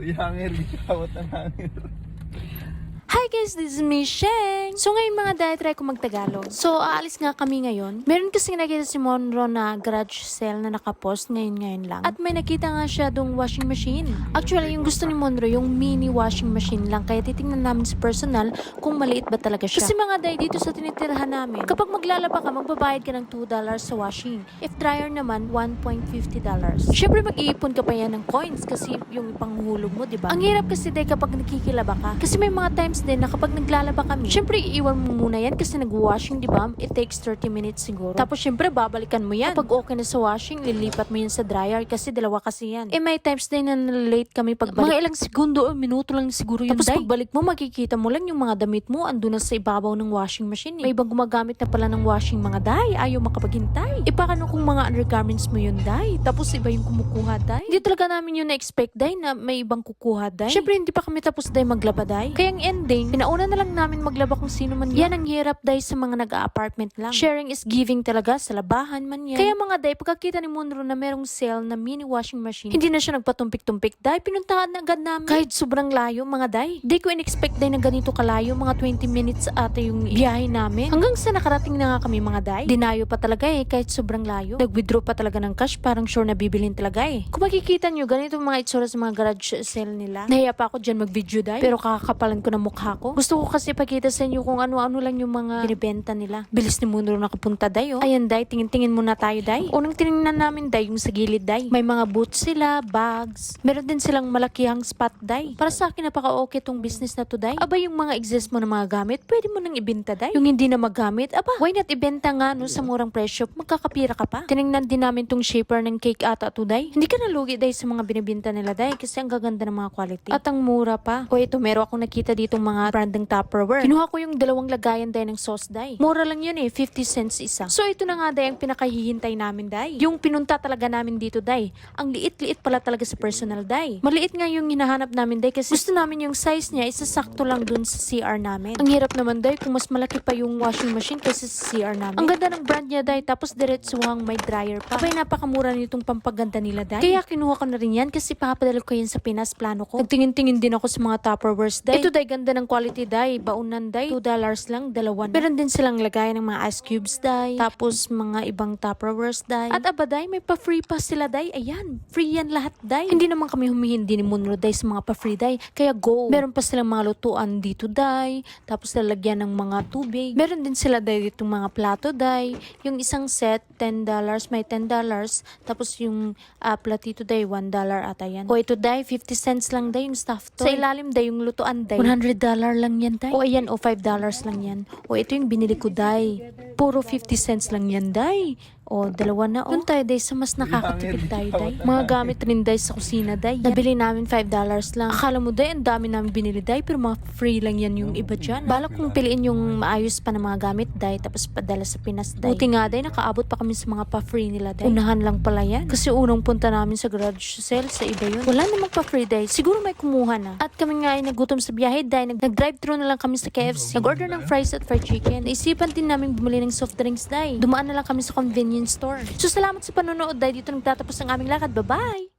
Uy, hanger. Gawat ng hanger. Guys, this is me, Sheng. So ngayon mga dahil try ko magtagalog. So aalis nga kami ngayon. Meron kasi nakita si Monro na garage sale na nakapost ngayon-ngayon lang. At may nakita nga siya dong washing machine. Actually, yung gusto ni Monro, yung mini washing machine lang. Kaya titingnan namin sa personal kung maliit ba talaga siya. Kasi mga day, dito sa tinitirhan namin, kapag maglalaba ka, magbabayad ka ng $2 sa washing. If dryer naman, $1.50. Siyempre mag-iipon ka pa yan ng coins kasi yung panghulog mo, di ba? Ang hirap kasi day kapag nakikilaba ka. Kasi may mga times din na kapag naglalaba kami, syempre iiwan mo muna yan kasi nag-washing, di ba? It takes 30 minutes siguro. Tapos syempre babalikan mo yan. Kapag okay na sa washing, lilipat mo yan sa dryer kasi dalawa kasi yan. Eh may times din na late kami pagbalik. Mga ilang segundo o minuto lang siguro yun. Tapos pagbalik mo, makikita mo lang yung mga damit mo ando na sa ibabaw ng washing machine. Eh. May ibang gumagamit na pala ng washing mga day, ayaw makapaghintay. E paano kung mga undergarments mo yun day? Tapos iba yung kumukuha day? Hindi talaga namin yun na-expect day na may ibang kukuha day. Syempre hindi pa kami tapos day maglaba day. Kaya ang ending, pinauna na lang namin maglaba kung sino man yan. Yan ang hirap day sa mga nag-apartment lang. Sharing is giving talaga sa labahan man yan. Kaya mga day, pagkakita ni Munro na merong sale na mini washing machine, hindi na siya nagpatumpik-tumpik day, pinuntahan na agad namin. Kahit sobrang layo mga day. Di ko in-expect day na ganito kalayo, mga 20 minutes ata yung biyahe namin. Hanggang sa nakarating na nga kami mga day. Dinayo pa talaga eh, kahit sobrang layo. Nag-withdraw pa talaga ng cash, parang sure na bibilin talaga eh. Kung makikita nyo, ganito mga itsura sa mga garage sale nila. Nahiya pa ako dyan mag-video day, pero kakakapalan ko na mukha ko. Gusto ko kasi pakita sa inyo kung ano-ano lang yung mga binibenta nila. Bilis ni Mundo nakapunta day oh. Ayan day, tingin-tingin muna tayo day. Unang tinignan namin day yung sa gilid day. May mga boots sila, bags. Meron din silang malakihang spot day. Para sa akin napaka-okay tong business na to day. Aba yung mga exist mo na mga gamit, pwede mo nang ibenta day. Yung hindi na magamit, aba, why not ibenta nga no sa murang presyo, magkakapira ka pa. Tinignan din namin tong shaper ng cake ata to day. Hindi ka nalugi day sa mga binibenta nila day kasi ang gaganda ng mga quality. At ang mura pa. O ito, meron akong nakita ditong mga branding Tupperware. Kinuha ko yung dalawang lagayan day ng sauce day. Mura lang yun eh, 50 cents isa. So ito na nga day ang pinakahihintay namin day. Yung pinunta talaga namin dito day. Ang liit-liit pala talaga sa personal day. Maliit nga yung hinahanap namin day kasi gusto namin yung size niya isasakto lang dun sa CR namin. Ang hirap naman day kung mas malaki pa yung washing machine kaysa sa CR namin. Ang ganda ng brand niya day tapos diretsuhang may dryer pa. Abay napakamura nitong pampaganda nila day. Kaya kinuha ko na rin yan kasi papadala ko yan sa Pinas plano ko. Nagtingin-tingin din ako sa mga Tupperwares day. Ito day ganda ng quality day. Baunan day. 2 dollars lang, dalawa na. Meron din silang lagayan ng mga ice cubes day. Tapos mga ibang Tupperwares day. At aba day, may pa-free pa sila day. Ayan, free yan lahat day. Hindi naman kami humihindi ni Munro day sa mga pa-free day. Kaya go. Meron pa silang mga lutuan dito day. Tapos lalagyan ng mga tubig. Meron din sila day ditong mga plato day. Yung isang set, $10 may $10. Tapos yung ah, platito day, $1 ata yan. O ito day, 50 cents lang day yung stuff to. Sa ilalim day, yung lutuan day, $100 lang yan day. O ayan, o $5 lang yan. O ito yung binili ko day. Puro 50 cents lang yan day. O, dalawa na. O, Doon tayo, day, sa mas nakakatipid tayo, day. Mga gamit rin, day, sa kusina, day. Nabili namin $5 lang. Akala mo, day, ang dami namin binili, day, pero mga free lang yan yung iba dyan. Balak kong piliin yung maayos pa na mga gamit, day, tapos padala sa Pinas, day. Buti nga, day, nakaabot pa kami sa mga pa-free nila, day. Unahan lang pala yan. Kasi unang punta namin sa garage sale, sa iba yun. Wala namang pa-free, day. Siguro may kumuha na. At kami nga ay nagutom sa biyahe, day. Nag- Nag-drive-thru na lang kami sa KFC. Nag-order ng fries at fried chicken. Naisipan din namin bumili ng soft drinks, day. Dumaan na lang kami sa convenience store. So, salamat sa panonood, day. Dito nagtatapos ang aming lakad. Bye-bye!